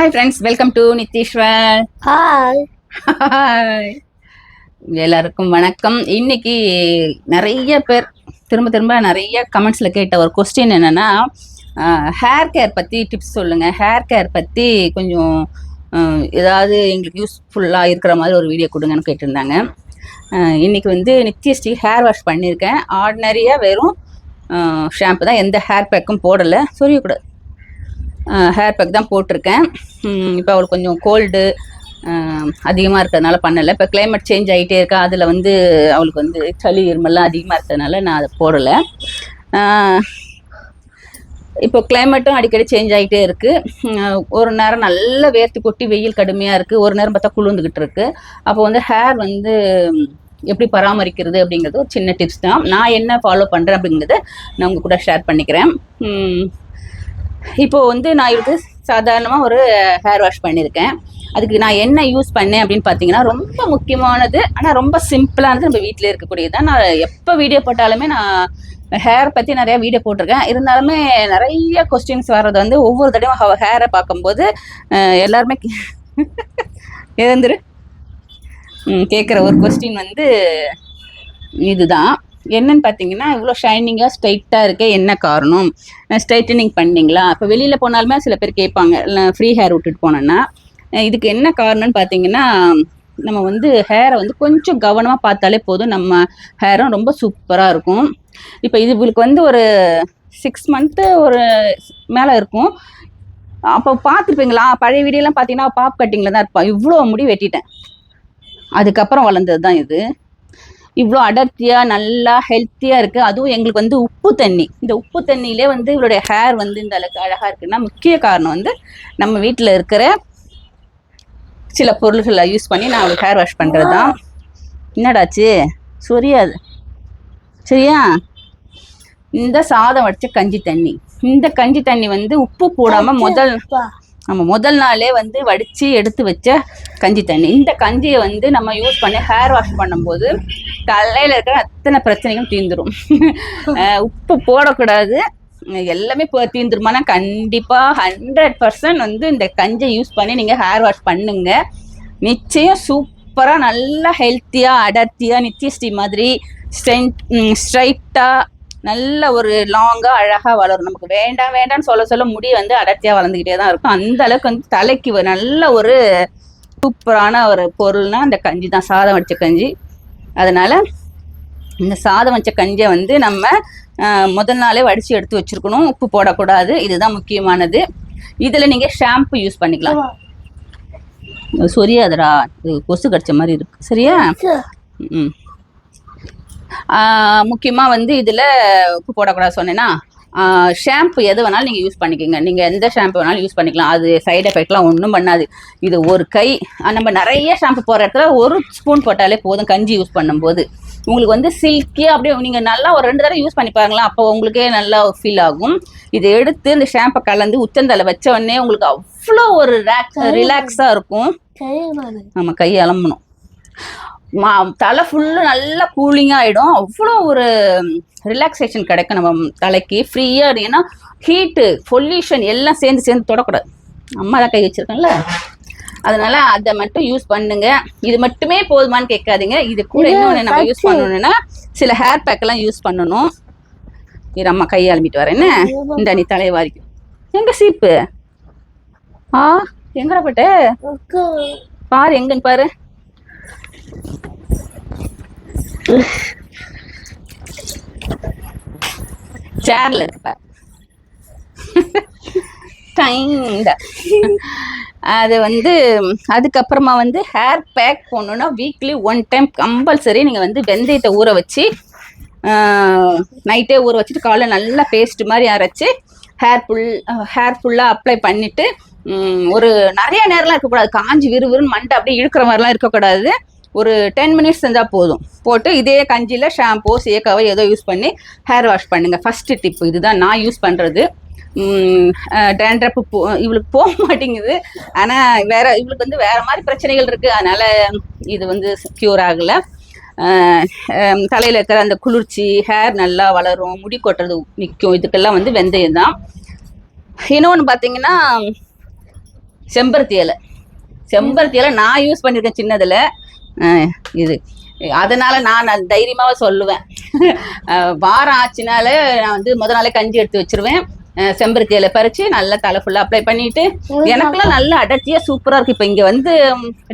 Hi friends welcome to Nitheeswar hi hi எல்லாருக்கும் வணக்கம். இன்னைக்கு நிறைய பேர் திரும்ப திரும்ப நிறைய கமெண்ட்ஸில் கேட்ட ஒரு கொஸ்டின் என்னன்னா ஹேர் கேர் பற்றி டிப்ஸ் சொல்லுங்கள் ஹேர் கேர் பற்றி கொஞ்சம் ஏதாவது எங்களுக்கு யூஸ்ஃபுல்லாக இருக்கிற மாதிரி ஒரு வீடியோ கொடுங்கன்னு கேட்டிருந்தாங்க. இன்னைக்கு வந்து நித்யஸ்ரீ ஹேர் வாஷ் பண்ணியிருக்கேன். ஆர்டினரியாக வெறும் ஷாம்பு தான். எந்த ஹேர் பேக்கும் போடலை. சொரியக்கூடாது. ஹேர் பேக் தான் போட்டிருக்கேன். இப்போ அவளுக்கு கொஞ்சம் கோல்டு அதிகமாக இருக்கிறதுனால பண்ணலை. இப்போ கிளைமேட் சேஞ்ச் ஆகிட்டே இருக்கா. அதில் வந்து அவளுக்கு வந்து சளி இருமல்லாம் அதிகமாக இருக்கிறதுனால நான் அதை போடலை. இப்போ கிளைமேட்டும் அடிக்கடி சேஞ்ச் ஆகிட்டே இருக்குது ஒரு நேரம் நல்ல வேர்த்து கொட்டி வெயில் கடுமையாக இருக்குது ஒரு நேரம் பார்த்தா குளிர்ந்துக்கிட்டு இருக்குது அப்போ வந்து ஹேர் வந்து எப்படி பராமரிக்கிறது அப்படிங்கிறது ஒரு சின்ன டிப்ஸ் தான். நான் என்ன ஃபாலோ பண்ணுறேன் அப்படிங்கிறத நான் உங்கள் கூட ஷேர் பண்ணிக்கிறேன். இப்போது இப்போ வந்து நான் இவருக்கு சாதாரணமாக ஒரு ஹேர் வாஷ் பண்ணியிருக்கேன். அதுக்கு நான் என்ன யூஸ் பண்ணேன் அப்படின்னு பார்த்தீங்கன்னா ரொம்ப முக்கியமானது ஆனால் ரொம்ப சிம்பிளானது நம்ம வீட்டில் இருக்கக்கூடியது தான். நான் எப்போ வீடியோ போட்டாலுமே நான் ஹேர் பற்றி நிறைய வீடியோ போட்டிருக்கேன். இருந்தாலுமே நிறைய கொஸ்டின்ஸ் வர்றது வந்து ஒவ்வொரு தடவையும் ஹேரை பார்க்கும்போது எல்லாருமே எழுந்துரு. கேட்குற ஒரு கொஸ்டின் வந்து இதுதான். என்னன்னு பார்த்தீங்கன்னா இவ்வளோ ஷைனிங்காக ஸ்ட்ரைட்டாக இருக்க என்ன காரணம்? ஸ்ட்ரைட்டனிங் பண்ணீங்களா? இப்போ வெளியில் போனாலுமே சில பேர் கேட்பாங்க ஃப்ரீ ஹேர் விட்டுட்டு போனேன்னா. இதுக்கு என்ன காரணம்னு பார்த்தீங்கன்னா நம்ம வந்து ஹேரை வந்து கொஞ்சம் கவனமாக பார்த்தாலே போதும். நம்ம ஹேரும் ரொம்ப சூப்பராக இருக்கும். இப்போ இது இவளுக்கு வந்து ஒரு சிக்ஸ் மந்த்து ஒரு மேலே இருக்கும். அப்போ பார்த்துருப்பீங்களா? பழைய வீடியோலாம் பார்த்தீங்கன்னா பாப் கட்டிங்கில் தான் இருப்பான் இவ்வளோ முடி வெட்டிட்டேன். அதுக்கப்புறம் வளர்ந்தது தான் இது. இவ்வளோ அடர்த்தியாக நல்லா ஹெல்த்தியாக இருக்குது அதுவும் எங்களுக்கு வந்து உப்பு தண்ணி. இந்த உப்பு தண்ணியிலே வந்து இவளுடைய ஹேர் வந்து இந்த அளவுக்கு அழகாக இருக்குன்னா முக்கிய காரணம் வந்து நம்ம வீட்டில் இருக்கிற சில பொருள்களை யூஸ் பண்ணி நான் அவளுக்கு ஹேர் வாஷ் பண்ணுறது தான் என்னடாச்சு? சொரியாது. சரியா? இந்த சாதம் வடிச்ச கஞ்சி தண்ணி. இந்த கஞ்சி தண்ணி வந்து உப்பு போடாம முதல் நம்ம முதல் நாளே வந்து வடித்து எடுத்து வச்ச கஞ்சி தண்ணி. இந்த கஞ்சியை வந்து நம்ம யூஸ் பண்ணி ஹேர் வாஷ் பண்ணும்போது தலையில் இருக்கிற அத்தனை பிரச்சனைகளும் தீந்துரும் அஹ் உப்பு போடக்கூடாது. எல்லாமே இப்போ தீந்துருமானா கண்டிப்பாக ஹண்ட்ரட் பர்சன்ட் வந்து இந்த கஞ்சியை யூஸ் பண்ணி நீங்கள் ஹேர் வாஷ் பண்ணுங்க. நிச்சயம் சூப்பராக நல்லா ஹெல்த்தியாக அடர்த்தியாக நித்யஸ்ரீ மாதிரி ஸ்ட்ரென்த் ஸ்ட்ரைட்டாக நல்ல ஒரு லாங்காக அழகாக வளரும். நமக்கு வேண்டாம் வேண்டாம்னு சொல்ல சொல்ல முடி வந்து அடர்த்தியாக வளர்ந்துக்கிட்டே தான் இருக்கும். அந்த அளவுக்கு வந்து தலைக்கு ஒரு நல்ல ஒரு சூப்பரான ஒரு பொருள்னா அந்த கஞ்சி தான். சாதம் வடிச்ச கஞ்சி. அதனால இந்த சாதம் வச்ச கஞ்சியை வந்து நம்ம முதல் நாளே வடித்து எடுத்து வச்சிருக்கணும். உப்பு போடக்கூடாது. இதுதான் முக்கியமானது. இதில் நீங்கள் ஷாம்பு யூஸ் பண்ணிக்கலாம். சொரியாதுடா. இது கொசு கடிச்ச மாதிரி இருக்கு. சரியா? ம். முக்கியமாக வந்து இதில் உப்பு போடக்கூடாது சொன்னேன்னா ஷாம்பு எது வேணாலும் நீங்கள் யூஸ் பண்ணிக்கோங்க. நீங்கள் எந்த ஷாம்பு வேணாலும் யூஸ் பண்ணிக்கலாம். அது சைடு எஃபெக்ட்லாம் ஒன்றும் பண்ணாது. இது ஒரு கை நம்ம நிறைய ஷாம்பு போடுற இடத்துல ஒரு ஸ்பூன் போட்டாலே போதும். கஞ்சி யூஸ் பண்ணும்போது. உங்களுக்கு வந்து சில்கியாக அப்படியே நீங்கள் நல்லா ஒரு ரெண்டு தடவை யூஸ் பண்ணி பாருங்களேன். அப்போ உங்களுக்கே நல்லா ஃபீல் ஆகும். இதை எடுத்து இந்த ஷாம்பை கலந்து உச்சந்தலை வச்ச உடனே உங்களுக்கு அவ்வளோ ஒரு ரிலாக்ஸாக இருக்கும். நம்ம கை அலம்பணும். மா தலை ஃபுல்லு நல்லா கூலிங்காக ஆகிடும் அவ்வளோ ஒரு ரிலாக்ஸேஷன் கிடைக்கும் நம்ம தலைக்கு. ஃப்ரீயாக ஏன்னா ஹீட்டு பொல்யூஷன் எல்லாம் சேர்ந்து சேர்ந்து தொடக்கூடாது. அம்மா தான் கை வச்சிருக்கேன்ல அதனால அதை மட்டும் யூஸ் பண்ணுங்க. இது மட்டுமே போதுமான்னு கேட்காதீங்க. இது கூட இன்னொன்று நம்ம யூஸ் பண்ணணும்னா சில ஹேர் பேக்கெல்லாம் யூஸ் பண்ணணும். இரு அம்மா கை அலம்பிட்டு வரேன். இந்த நீ தலையை வாரிக்கும் எங்க சீப்பு? ஆ எங்கடா போட்ட? பாரு எங்கன்னு பாரு? சேர்ல இருப்ப. அது வந்து அதுக்கப்புறமா வந்து ஹேர் பேக் போடணுன்னா வீக்லி ஒன் டைம் கம்பல்சரி நீங்கள் வந்து வெந்தயத்தை ஊற வச்சு நைட்டே ஊற வச்சுட்டு காலைல நல்லா பேஸ்ட் மாதிரி அரைச்சி ஹேர் ஃபுல் ஹேர் ஃபுல்லாக அப்ளை பண்ணிவிட்டு ஒரு நிறைய நேரம்லாம் இருக்கக்கூடாது. காஞ்சி விறுவிறுன்னு மண்டை அப்படியே இழுக்கிற மாதிரிலாம் இருக்கக்கூடாது. ஒரு டென் மினிட்ஸ் செஞ்சால் போதும். போட்டு இதே கஞ்சியில் ஷாம்போ சேக்காவோ ஏதோ யூஸ் பண்ணி ஹேர் வாஷ் பண்ணுங்கள் ஃபஸ்ட்டு டிப்பு இதுதான். நான் யூஸ் பண்ணுறது டேண்ட்ரப்பு போ இவளுக்கு போக மாட்டேங்குது. ஆனால் வேற இவளுக்கு வந்து வேற மாதிரி பிரச்சனைகள் இருக்குது அதனால் இது வந்து க்யூர் ஆகலை. தலையில் இருக்கிற அந்த குளிர்ச்சி ஹேர் நல்லா வளரும் முடி கொட்டுறது நிற்கும் இதுக்கெல்லாம் வந்து வெந்தயம் தான். இன்னொன்று பார்த்தீங்கன்னா செம்பருத்தி இலை. செம்பருத்தி இலை நான் யூஸ் பண்ணியிருக்கேன் சின்னதுல. இது. அதனால நான் அது தைரியமாவே சொல்லுவேன். வாரம் ஆச்சுனால நான் வந்து முத நாளே கஞ்சி எடுத்து வச்சிருவேன். செம்பருத்தி இலை பறிச்சு நல்லா தலை ஃபுல்லா அப்ளை பண்ணிட்டு எனக்குலாம் நல்ல அடர்த்தியா சூப்பரா இருக்கு. இப்ப இங்க வந்து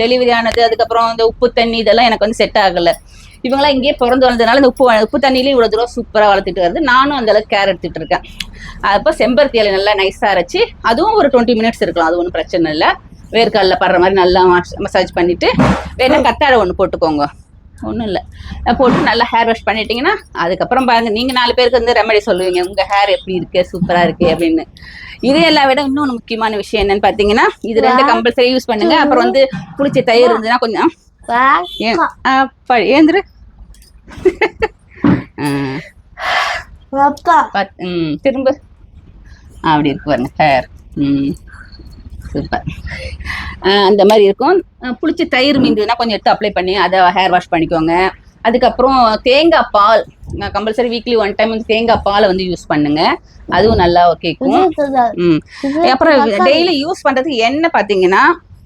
டெலிவரி ஆனது அதுக்கப்புறம் இந்த உப்பு தண்ணி இதெல்லாம் எனக்கு வந்து செட் ஆகல. இவங்களாம் இங்கேயே பிறந்து வளர்ந்ததுனால இந்த உப்பு உப்பு தண்ணியிலையும் இவ்வளவு தூரம் சூப்பரா வளர்த்துட்டு வருது. நானும் அந்த அளவுக்கு கேர் எடுத்துட்டு இருக்கேன். அப்போ செம்பருத்தி இலை நல்லா நைஸா அரைச்சு அதுவும் ஒரு டுவெண்ட்டி மினிட்ஸ் இருக்கலாம். அது ஒன்றும் பிரச்சனை இல்லை. வேர்க்காலில் படுற மாதிரி நல்லா மசாஜ் பண்ணிட்டு வேணா கத்தாழை ஒன்று போட்டுக்கோங்க. ஒன்றும் இல்லை. போட்டு நல்லா ஹேர் வாஷ் பண்ணிட்டீங்கன்னா அதுக்கப்புறம் பாருங்க நீங்கள் நாலு பேருக்கு வந்து ரெமெடி சொல்லுவீங்க உங்கள் ஹேர் எப்படி இருக்கு? சூப்பராக இருக்கு அப்படின்னு. இது எல்லாம் விட இன்னொன்று முக்கியமான விஷயம் என்னன்னு பார்த்தீங்கன்னா இது ரெண்டு கம்பல்சரி யூஸ் பண்ணுங்க. அப்புறம் வந்து புளிச்ச தயிர் இருந்ததுன்னா கொஞ்சம் ஏந்திரு. திரும்ப. அப்படி இருக்கு பாருங்க ஹேர் ம். சூப்பர் அந்த மாதிரி இருக்கும். புளிச்ச தயிர் மீந்ததுன்னா கொஞ்சம் எடுத்து அப்ளை பண்ணி அதை ஹேர் வாஷ் பண்ணிக்கோங்க. அதுக்கப்புறம் தேங்காய் பால் கம்பல்சரி வீக்லி ஒன் டைம் வந்து தேங்காய் பாலை வந்து யூஸ் பண்ணுங்க. அதுவும் நல்லா கேட்கும் அப்புறம் டெய்லி யூஸ் பண்றதுக்கு என்ன பார்த்தீங்கன்னா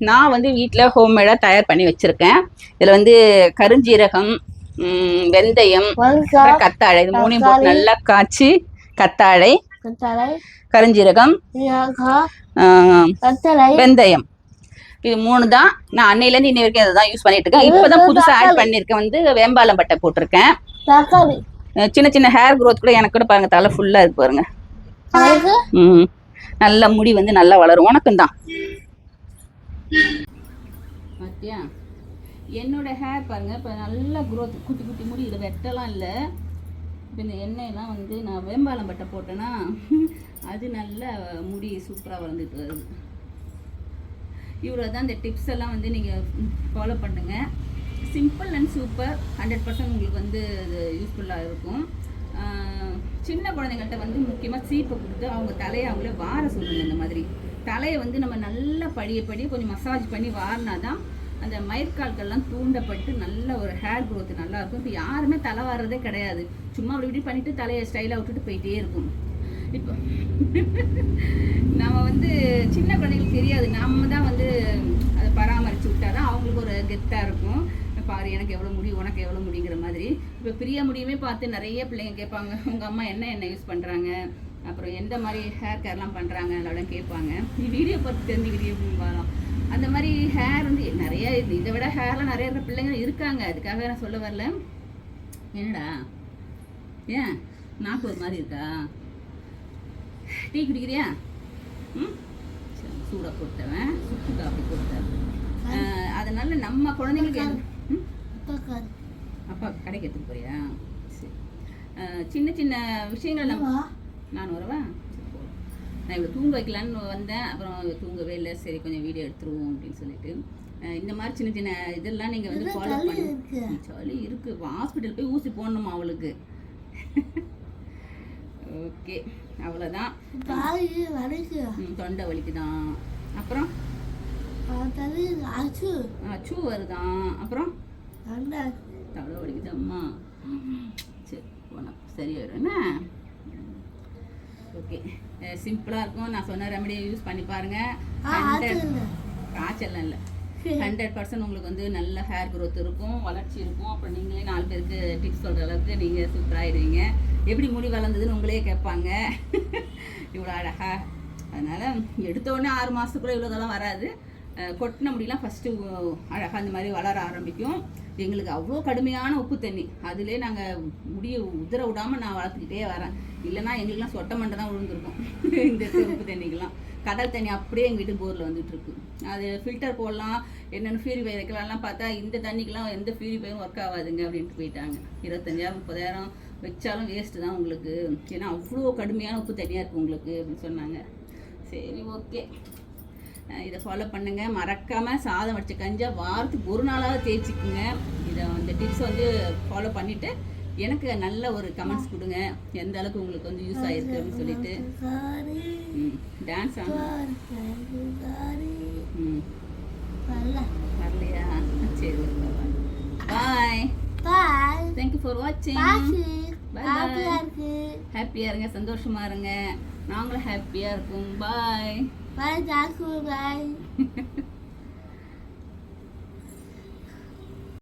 நான் வந்து வீட்டில் ஹோம்மேடாக தயார் பண்ணி வச்சிருக்கேன். இதில் வந்து கருஞ்சீரகம் வெந்தயம் கத்தாழை இது மூணையும் போட்டு நல்லா காய்ச்சி கத்தாழை கருஞ்சீரகம் வெந்தயம். இது மூணு தான் நான் அன்னையிலேருந்து இன்னி வரைக்கும் அதை தான் யூஸ் பண்ணிட்டு இருக்கேன். இப்போதான் புதுசாக ஆட் பண்ணியிருக்கேன் வந்து வேம்பாலம் பட்டை போட்டிருக்கேன். சின்ன சின்ன ஹேர் growth கூட எனக்கு கூட பாருங்க. தலை ஃபுல்லாக இருக்கு பாருங்க. ம். நல்ல முடி வந்து நல்லா வளரும். உனக்கும் தான். என்னோட ஹேர் பாருங்க. இப்போ நல்ல growth. குட்டி குட்டி முடி. இதில் வெட்டலாம் இல்லை. இப்போ இந்த எண்ணெயெல்லாம் வந்து நான் வேம்பாலம் பட்டை போட்டேன்னா அது நல்ல முடி சூப்பராக வளர்ந்துட்டு வருது. இவ்வளோ தான் இந்த டிப்ஸ் எல்லாம் வந்து நீங்கள் ஃபாலோ பண்ணுங்கள் simple and super hundred percent உங்களுக்கு வந்து இது யூஸ்ஃபுல்லாக இருக்கும். சின்ன குழந்தைங்கள்ட்ட வந்து முக்கியமாக சீப்பை கொடுத்து அவங்க தலையை அவங்களே வார சொல்லுங்கள் இந்த மாதிரி. தலையை வந்து நம்ம நல்லா படிய படிய கொஞ்சம் மசாஜ் பண்ணி வாரினா தான் அந்த மயிர்கால்கள்லாம் தூண்டப்பட்டு நல்ல ஒரு ஹேர் க்ரோத் நல்லா இருக்கும் இப்போ யாருமே தலை வர்றதே கிடையாது. சும்மா அப்படி இப்படி பண்ணிட்டு தலையை ஸ்டைலாக விட்டுட்டு போயிட்டே இருக்கும். இப்போ நம்ம வந்து சின்ன குழந்தைங்களுக்கு தெரியாது. நம்ம தான் வந்து அதை பராமரித்து விட்டாதான் அவங்களுக்கு ஒரு கெத்தாக இருக்கும். பாரு எனக்கு எவ்வளோ முடியும் உனக்கு எவ்வளோ முடிங்கிற மாதிரி. இப்போ பிரிய முடியுமே பார்த்து நிறைய பிள்ளைங்க கேட்பாங்க உங்கள் அம்மா என்ன என்ன யூஸ் பண்ணுறாங்க அப்புறம் எந்த மாதிரி ஹேர் கேர்லாம் பண்ணுறாங்க அதெல்லாம் கேட்பாங்க. நீ வீடியோ பார்த்து தெரிஞ்சுக்கிட்டே அப்படின்னு அந்த மாதிரி ஹேர் வந்து நிறைய இது- விட ஹேர்லாம் நிறைய இருக்கிற பிள்ளைங்க இருக்காங்க. அதுக்காக நான் சொல்ல வரல. என்னடா? ஏன்? நாக்கு ஒரு மாதிரி இருக்கா? டீ குடிக்கிறியா? ம்? சூடாக போட்டவன் சுக்கு காஃபி போட்டேன் அதனால நம்ம குழந்தைங்களுக்கு? அப்பா கடைக்கு எடுத்துட்டு போறியா? சரி. சின்ன சின்ன விஷயங்கள் நம்ம நான் வரவா. நான் இவ்வளோ தூங்க வைக்கலான்னு வந்தேன். அப்புறம் தூங்கவே இல்லை. சரி கொஞ்சம் வீடியோ எடுத்துருவோம் அப்படின்னு சொல்லிட்டு. இந்த மாதிரி சின்ன சின்ன இதெல்லாம் நீங்கள் வந்து ஃபாலோ பண்ணி சளி இருக்கு. ஹாஸ்பிட்டல் போய் ஊசி போடணுமா அவளுக்கு? ஓகே அவ்வளோதான் தொண்டை வலிக்குதான். அப்புறம்? அச்சூ. வருதான் அப்புறம்? தலை வலிக்குது அம்மா சரி போனோம் சரியாயிடும் என்ன? ஓகே சிம்பிளாக இருக்கும். நான் சொன்ன ரெமடியை யூஸ் பண்ணி பாருங்க. ஹண்ட்ரட் காய்ச்சல்லாம் இல்லை. ஹண்ட்ரட் பர்சன்ட் உங்களுக்கு வந்து நல்ல ஹேர் growth இருக்கும் வளர்ச்சி இருக்கும். அப்புறம் நீங்களே நாலு பேருக்கு டிப்ஸ் சொல்கிற அளவுக்கு நீங்கள் சூப்பராகிடுவீங்க எப்படி முடி வளர்ந்ததுன்னு உங்களே கேட்பாங்க. இவ்வளோ அழகா. அதனால் எடுத்த உடனே ஆறு மாதத்துக்குள்ளே இவ்வளோதெல்லாம் வராது. கொட்டின முடியெல்லாம் ஃபஸ்ட்டு அழகாக அந்த மாதிரி வளர ஆரம்பிக்கும். எங்களுக்கு அவ்வளோ கடுமையான உப்பு தண்ணி. அதிலே நாங்கள் முடியை உதிர விடாமல் நான் வளர்த்துக்கிட்டே வரேன். இல்லைன்னா எங்களுக்குலாம் சொட்டை மண்டை தான் விழுந்துருக்கும். இந்த உப்பு தண்ணிக்கெல்லாம். கடல் தண்ணி அப்படியே எங்கள் வீட்டு போரில் வந்துட்டுருக்கு. அது ஃபில்டர் போடலாம். என்னென்ன ஃபியூரிஃபை வைக்கலாம்லாம் பார்த்தா இந்த தண்ணிக்கெலாம் எந்த ஃபியூரிஃபையும் ஒர்க் ஆகாதுங்க அப்படின்ட்டு போயிட்டாங்க. இருபத்தஞ்சாயிரம் முப்பதாயிரம் வச்சாலும் வேஸ்ட்டு தான் உங்களுக்கு. ஏன்னா அவ்வளோ கடுமையான உப்பு தண்ணியாக இருக்குது உங்களுக்கு அப்படின்னு சொன்னாங்க. சரி ஓகே இதை ஃபாலோ பண்ணுங்க. மறக்காம சாதம் வடிச்ச கஞ்சா வாரத்துக்கு ஒரு நாளாவது தேய்ச்சிக்குங்க. இதை அந்த டிப்ஸ் வந்து ஃபாலோ பண்ணிட்டு எனக்கு நல்ல ஒரு கமெண்ட்ஸ் கொடுங்க. எந்த அளவுக்கு உங்களுக்கு வந்து யூஸ் ஆயிருக்கு அப்படின்னு சொல்லிட்டு. டான்ஸ் ம் வரலையா? சரி ஓகே பாய் தேங்க்யூ ஃபார் வாட்சிங் பாய் ஹாப்பியாக இருங்க சந்தோஷமா இருங்க. நாங்களும் ஹாப்பியாக இருக்கோம். பாய் பாய் பாய்